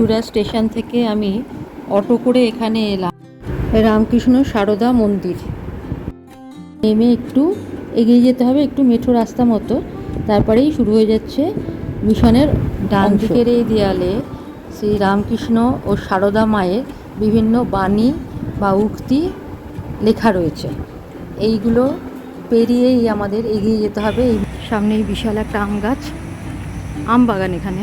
Chuchura station থেকে আমি auto করে এখানে এলাম। রামকৃষ্ণ সারদা মন্দির। নেমে একটু এগিয়ে যেতে হবে একটু মেঠো রাস্তা মতো। তারপরেই শুরু হয়ে যাচ্ছে মিশনের ডান দিকের এই দেয়ালে শ্রী রামকৃষ্ণ ও সারদা মায়ের বিভিন্ন বাণী বা উক্তি লেখা রয়েছে। এইগুলো পেরিয়েই আমাদের এগিয়ে যেতে হবে। এই সামনেই বিশাল একটা আম গাছ আম বাগান এখানে।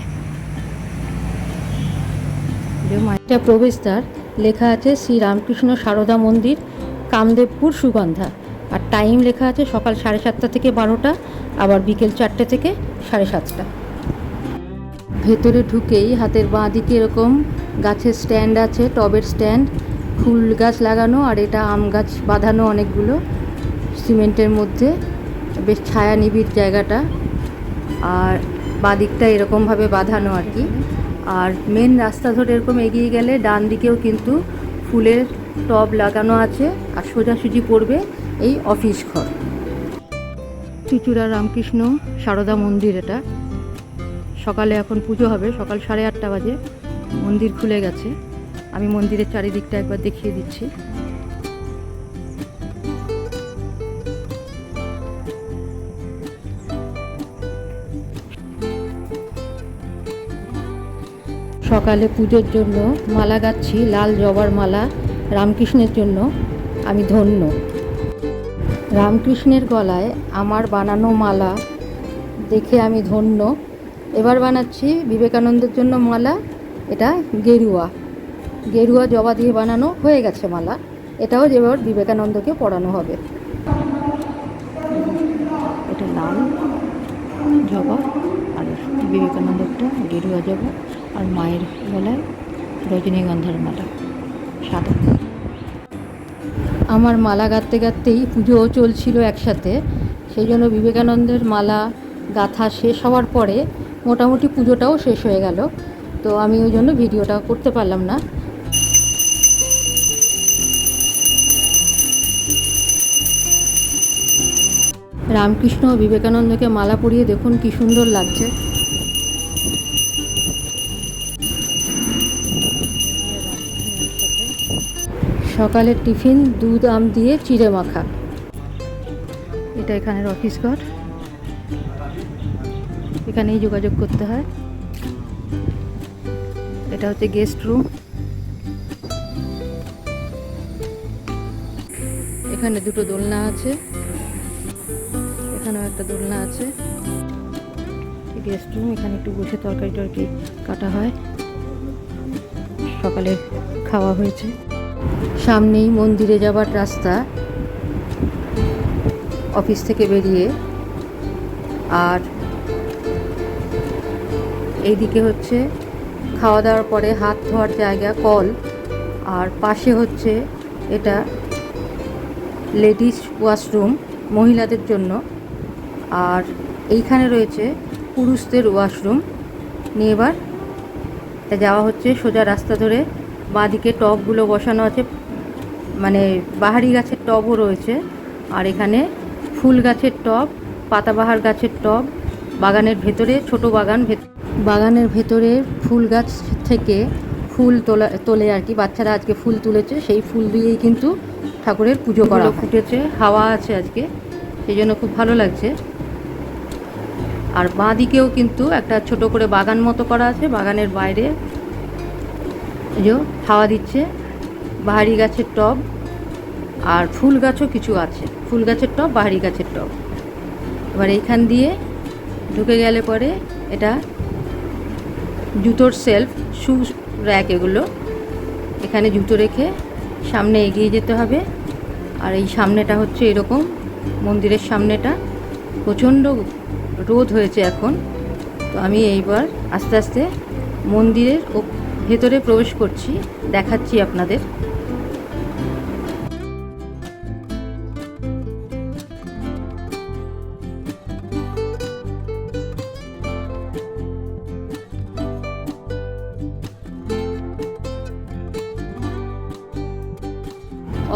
এটা প্রবেশদ্বার লেখা আছে শ্রী রামকৃষ্ণ সারদা মন্দির, কামদেবপুর, সুগন্ধা। আর টাইম লেখা আছে সকাল সাড়ে সাতটা থেকে বারোটা, আবার বিকেল চারটে থেকে সাড়ে সাতটা। ভেতরে ঢুকেই হাতের বাঁ দিকে এরকম গাছের স্ট্যান্ড আছে, টবের স্ট্যান্ড ফুল গাছ লাগানো আর এটা আম গাছ বাঁধানো অনেকগুলো। সিমেন্টের মধ্যে, বেশ ছায়া নিবিড় জায়গাটা। আর বাদিকটা এরকমভাবে বাঁধানো আর কি। আর মেন রাস্তা ধরে এরকম এগিয়ে গেলে ডান দিকেও কিন্তু ফুলের টব লাগানো আছে আর সোজাসুজি পড়বে এই অফিস ঘর। চুচুড়া রামকৃষ্ণ সারদা মন্দির এটা। সকালে এখন পুজো হবে, সকাল সাড়ে আটটা বাজে। মন্দির খুলে গেছে। আমি মন্দিরের চারিদিকটা একবার দেখিয়ে দিচ্ছি। সকালে পুজোর জন্য মালা গাচ্ছি, লাল জবার মালা রামকৃষ্ণের জন্য। আমি ধন্য। রামকৃষ্ণের গলায় আমার বানানো মালা দেখে আমি ধন্য। এবার বানাচ্ছি বিবেকানন্দের জন্য মালা, এটা গেরুয়া। গেরুয়া জবা দিয়ে বানানো হয়ে গেছে মালা। এটাও যেবার বিবেকানন্দকে পড়ানো হবে। এটা লাল জবা, আর বিবেকানন্দরটা গেরুয়া জবা। আর মায়ের গলায় রজনীগন্ধার মালা, সাদা। আমার মালা গাঁথতে গাঁথতেই পুজোও চলছিল একসাথে। সেই জন্য বিবেকানন্দের মালা গাঁথা শেষ হওয়ার পরে মোটামুটি পুজোটাও শেষ হয়ে গেল। তো আমি ওই জন্য ভিডিওটা করতে পারলাম না। রামকৃষ্ণ বিবেকানন্দকে মালা পরিয়ে দেখুন, কি সুন্দর লাগছে। সকালের টিফিন, দুধ, আম দিয়ে চিড়ে মাখা। এটা এখানের অফিস ঘর। এখানেই যোগাযোগ করতে হয়। এটা হচ্ছে গেস্ট রুম এখানে দুটো দোলনা আছে। এখানেও একটা দোলনা আছে। গেস্ট রুম এখানে একটু বসে তরকারি টরকারি কাটা হয়। সকালে খাওয়া হয়েছে। সামনেই মন্দিরে যাবার রাস্তা। অফিস থেকে বেরিয়ে আর এইদিকে হচ্ছে খাওয়া দাওয়ার পরে হাত ধোয়ার জায়গা, কল। আর পাশে হচ্ছে এটা লেডিস ওয়াশরুম মহিলাদের জন্য। আর এইখানে রয়েছে পুরুষদের ওয়াশরুম। নিয়ে এবার যাওয়া হচ্ছে সোজা রাস্তা ধরে বাঁদিকে টবগুলো বসানো আছে মানে বাহারি গাছের টবও রয়েছে। আর এখানে ফুল গাছের টব পাতাবাহার গাছের টব বাগানের ভেতরে ছোট বাগান বাগানের ভেতরে ফুল গাছ থেকে ফুল তোলা তোলে আর কি। বাচ্চারা আজকে ফুল তুলেছে সেই ফুল দিয়েই কিন্তু ঠাকুরের পুজো করা ফুটেছে হাওয়া আছে আজকে সেই জন্য খুব ভালো লাগছে। আর বাঁ দিকেও কিন্তু একটা ছোট করে বাগান মতো করা আছে বাগানের বাইরে যে হাওয়া দিচ্ছে, বাহারি গাছের টব আর ফুল গাছও কিছু আছে। ফুল গাছের টব, বাহারি গাছের টব। এবার এইখান দিয়ে ঢুকে গেলে পরে এটা জুতোর সেলফ, শু র্যাক এগুলো। এখানে জুতো রেখে সামনে এগিয়ে যেতে হবে। আর এই সামনেটা হচ্ছে এরকম, মন্দিরের সামনেটা। প্রচণ্ড রোদ হয়েছে এখন। তো আমি এইবার আস্তে আস্তে মন্দিরের ভেতরে প্রবেশ করছি, দেখাচ্ছি আপনাদের।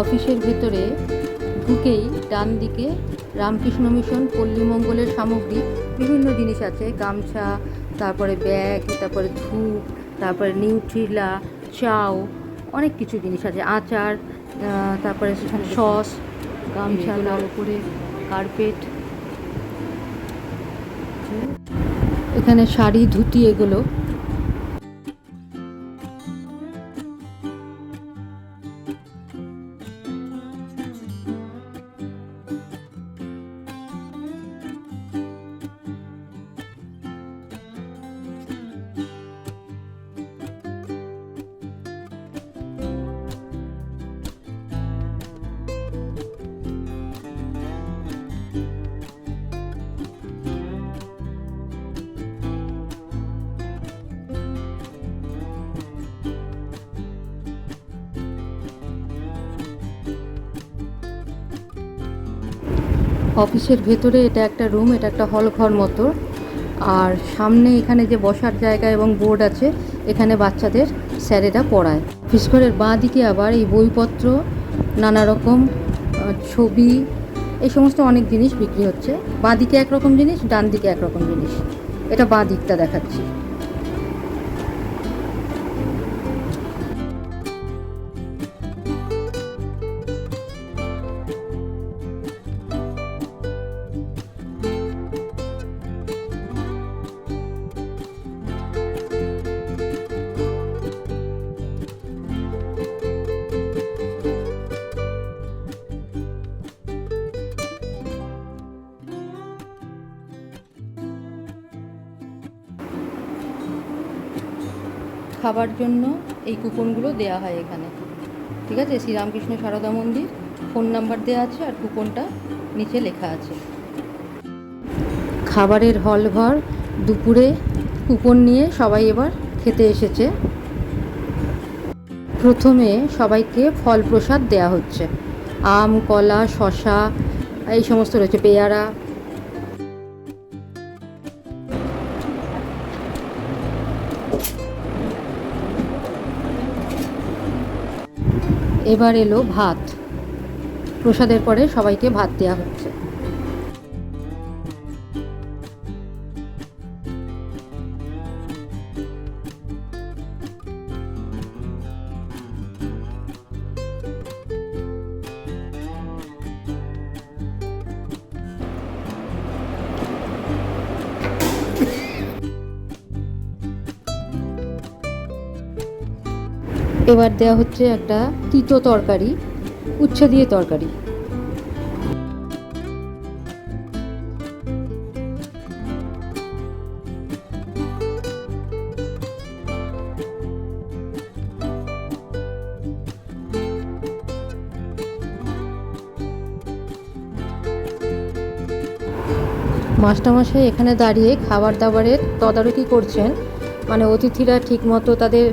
অফিসের ভেতরে ঢুকেই ডান দিকে রামকৃষ্ণ মিশন, পল্লী মঙ্গলের সামগ্রী, বিভিন্ন জিনিস আছে, গামছা, তারপরে ব্যাগ, তারপরে ধূপ তারপরে নিউট্রিলা চাও অনেক কিছু জিনিস আছে। আচার তারপরে সেখানে সস গামছা তার উপরে কার্পেট। এখানে শাড়ি ধুতি এগুলো। অফিসের ভেতরে এটা একটা রুম, এটা একটা হল ঘর মতো। আর সামনে এখানে যে বসার জায়গা এবং বোর্ড আছে, এখানে বাচ্চাদের স্যারেরা পড়ায়। অফিস ঘরের বাঁ দিকে আবার এই বইপত্র, নানা রকম ছবি, এই সমস্ত অনেক জিনিস বিক্রি হচ্ছে। বাঁ দিকে একরকম জিনিস, ডান দিকে একরকম জিনিস। এটা বাঁ দিকটা দেখাচ্ছি। খাবার জন্য এই কুপনগুলো দেয়া হয় এখানে। ঠিক আছে? শ্রীরামকৃষ্ণ সারদা মন্দির, ফোন নাম্বার দেওয়া আছে আর কুপনটা নিচে লেখা আছে। খাবারের হল ঘর, দুপুরে কুপন নিয়ে সবাই এবার খেতে এসেছে। প্রথমে সবাইকে ফল প্রসাদ দেয়া হচ্ছে। আম, কলা শশা এই সমস্ত রয়েছে, পেয়ারা এবার এলো ভাত। প্রসাদের পরে সবাইকে ভাত দেওয়া হচ্ছে। এবার দেওয়া হচ্ছে একটা তিতো তরকারি, উচ্ছে দিয়ে তরকারি। মাস্টারমশাই এখানে দাঁড়িয়ে খাবার দাবারের তদারকি করছেন। মানে অতিথিরা ঠিকমতো তাদের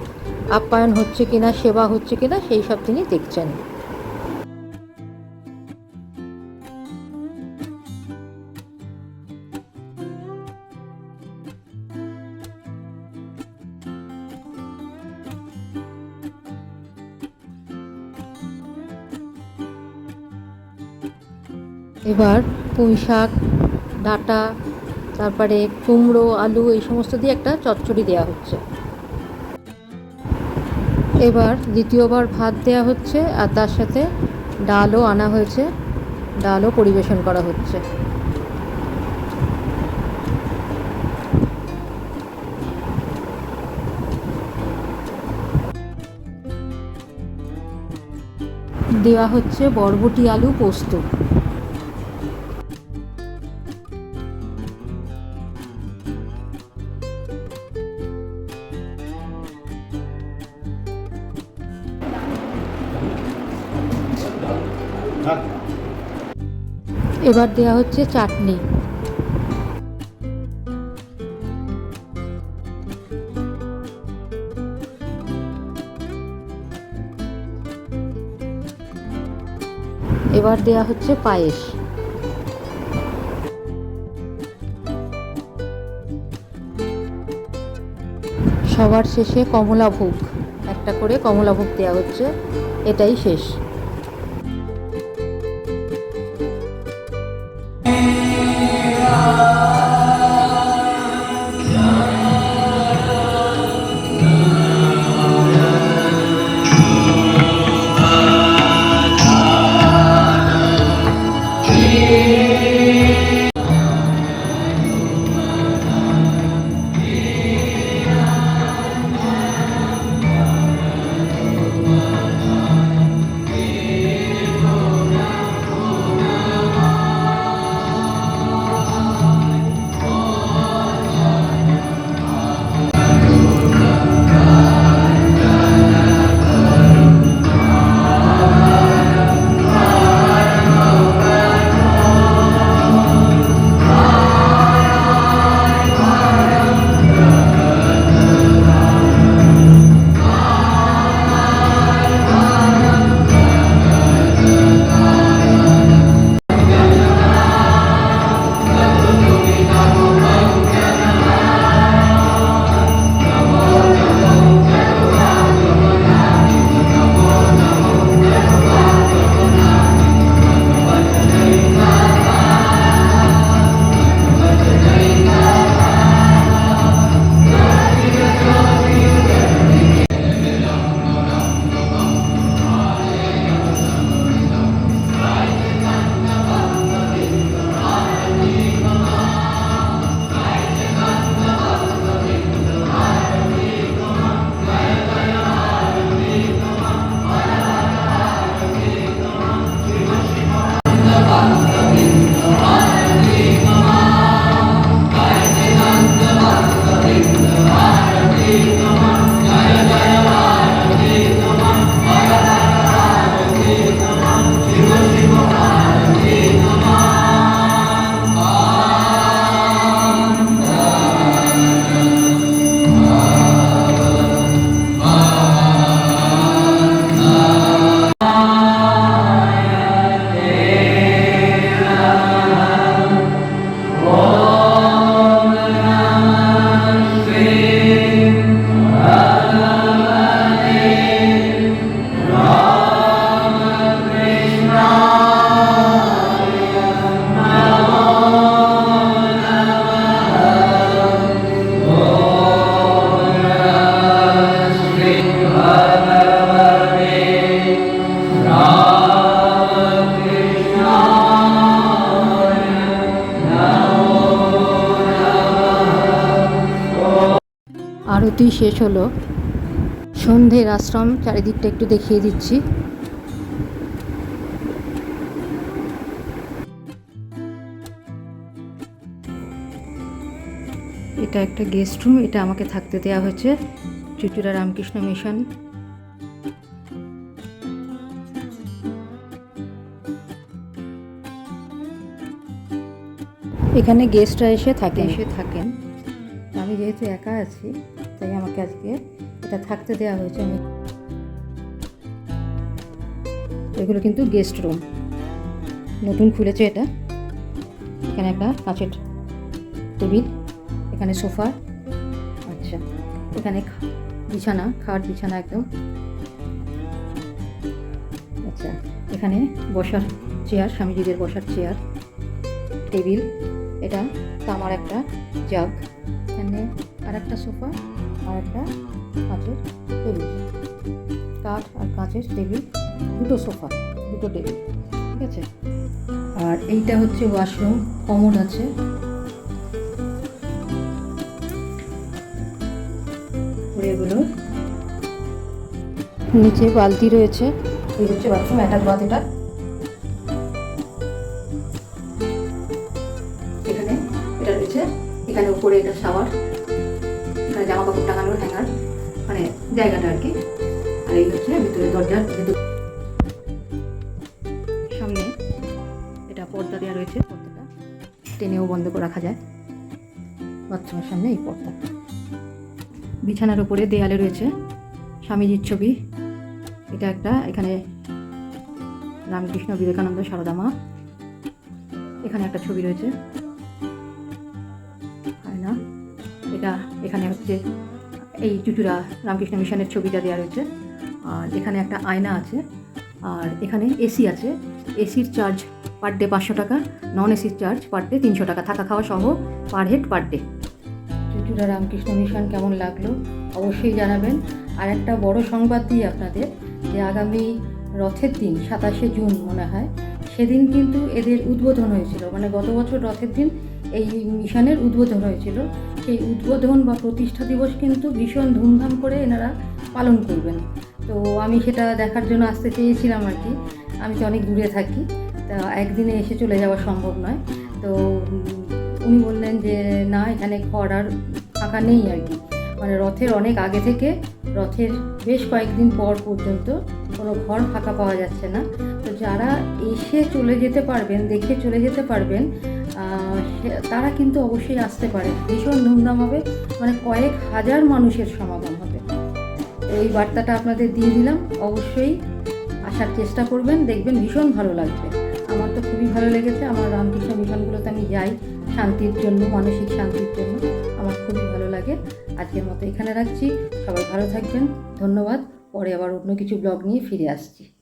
আপ্যায়ন হচ্ছে কিনা, সেবা হচ্ছে কিনা, সেই সব তিনি দেখছেন। এবার পুঁই শাক, ডাঁটা, তারপরে কুমড়ো, আলু, এই সমস্ত দিয়ে একটা চচ্চড়ি দেওয়া হচ্ছে। এবার দ্বিতীয়বার ভাত দেওয়া হচ্ছে আর তার সাথে ডালও আনা হয়েছে। ডালও পরিবেশন করা হচ্ছে। দেওয়া হচ্ছে বরবটি আলু পোস্ত। এবার দেওয়া হচ্ছে চাটনি। এবার দেওয়া হচ্ছে পায়েস। সবার শেষে কমলা ভোগ একটা করে কমলা ভোগ দেওয়া হচ্ছে। এটাই শেষ। আরতি শেষ হলো। সন্ধ্যের আশ্রম চারিদিকটা একটু দেখিয়ে দিচ্ছি। এটা একটা গেস্ট রুম এটা আমাকে থাকতে দেওয়া হয়েছে। চুচুড়া রামকৃষ্ণ মিশন। এখানে গেস্টরা এসে থাকে এসে থাকেন। আমি যেহেতু একা আছি তাই আমাকে আজকে এটা থাকতে দেওয়া হয়েছে। আমি এগুলো কিন্তু গেস্ট রুম নতুন খুলেছে এটা। এখানে একটা কাঁচের টেবিল, এখানে সোফা। আচ্ছা এখানে বিছানা, খাট, বিছানা একদম। আচ্ছা এখানে বসার চেয়ার, স্বামীজিদের বসার চেয়ার, টেবিল। এটা তামার একটা জাগ। এখানে আর একটা সোফা। আর একটা কাঁচের টেবিল। কাঠ আর কাঁচের টেবিল, দুটো সোফা, দুটো টেবিল, ঠিক আছে? আর এইটা হচ্ছে ওয়াশরুম, কমোড আছে। নিচে বালতি রয়েছে। এই হচ্ছে বাথরুম, অ্যাটাচ এটা। এখানে এটা রয়েছে। এখানে উপরে এটা শাওয়ার। এখানে জামা কাপড় জায়গাটা আর কি। আর এই হচ্ছে ভিতরে দরজার সামনে এটা পর্দা দেওয়া রয়েছে, পর্দাটা। টেনেও বন্ধ করে রাখা যায়। বাথরুমের সামনে এই পর্দা। বিছানার উপরে দেয়ালে রয়েছে স্বামীজির ছবি। এটা একটা এখানে রামকৃষ্ণ বিবেকানন্দ সারদা মা। এখানে একটা ছবি রয়েছে। আয়না এটা এখানে হচ্ছে এই চুচুড়া রামকৃষ্ণ মিশনের ছবিটা দেওয়া রয়েছে। আর এখানে একটা আয়না আছে, আর এখানে এসি আছে। এসির চার্জ পার ডে পাঁচশো টাকা, নন এসির চার্জ পার ডে তিনশো টাকা। থাকা খাওয়া সহ per head per day. Chuchura Ramakrishna Mission কেমন লাগল অবশ্যই জানাবেন। আর একটা বড় সংবাদ দিই আপনাদের, যে আগামী রথের দিন, সাতাশে জুন মনে হয়, সেদিন কিন্তু এদের উদ্বোধন হয়েছিল। মানে গত বছর রথের দিন এই মিশনের উদ্বোধন হয়েছিল। সেই উদ্বোধন বা প্রতিষ্ঠা দিবস কিন্তু ভীষণ ধুমধাম করে এনারা পালন করবেন। তো আমি সেটা দেখার জন্য আসতে চেয়েছিলাম আর কি। আমি তো অনেক দূরে থাকি, তা একদিনে এসে চলে যাওয়া সম্ভব নয়। তো উনি বললেন যে, না, এখানে ঘর আর ফাঁকা নেই আর কি। মানে রথের অনেক আগে থেকে, রথের বেশ কয়েকদিন পর পর্যন্ত কোনো ঘর ফাঁকা পাওয়া যাচ্ছে না। তো যারা এসে চলে যেতে পারবেন, দেখে চলে যেতে পারবেন তারা কিন্তু অবশ্যই আসতে পারে। ভীষণ ধুমধাম হবে। মানে কয়েক হাজার মানুষের সমাগম হবে। এই বার্তাটা আপনাদের দিয়ে দিলাম। অবশ্যই আসার চেষ্টা করবেন। দেখবেন ভীষণ ভালো লাগবে। আমার তো খুবই ভালো লেগেছে। আমার রামকৃষ্ণ মিশনগুলোতে আমি যাই শান্তির জন্য, মানসিক শান্তির জন্য। আমার খুবই ভালো লাগে। আজকের মতো এখানে রাখছি। সবাই ভালো থাকবেন। ধন্যবাদ। পরে আবার অন্য কিছু ব্লগ নিয়ে ফিরে আসছি।